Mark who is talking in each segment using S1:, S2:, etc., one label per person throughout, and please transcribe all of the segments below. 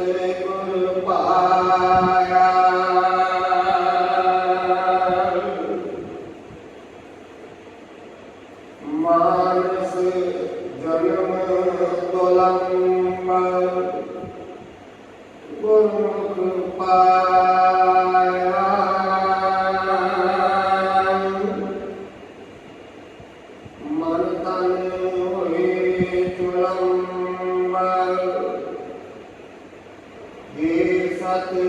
S1: ਤੇ ਗੁਰ ਭਾ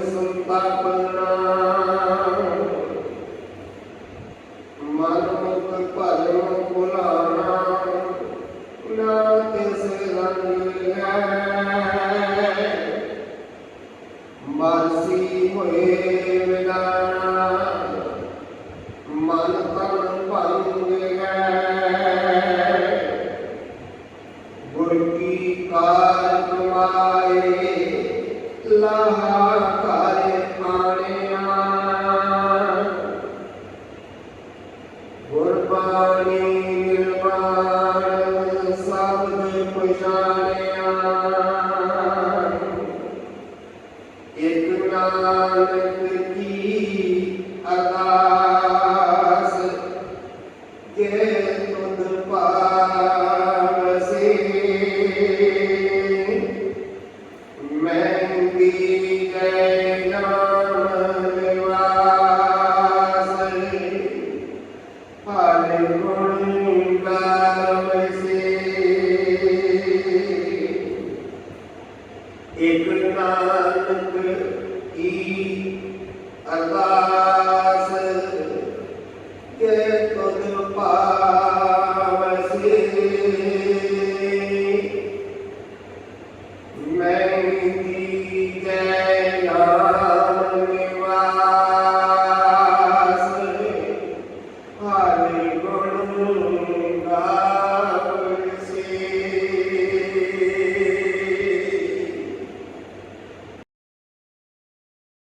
S1: سبحان Amen. Thank you.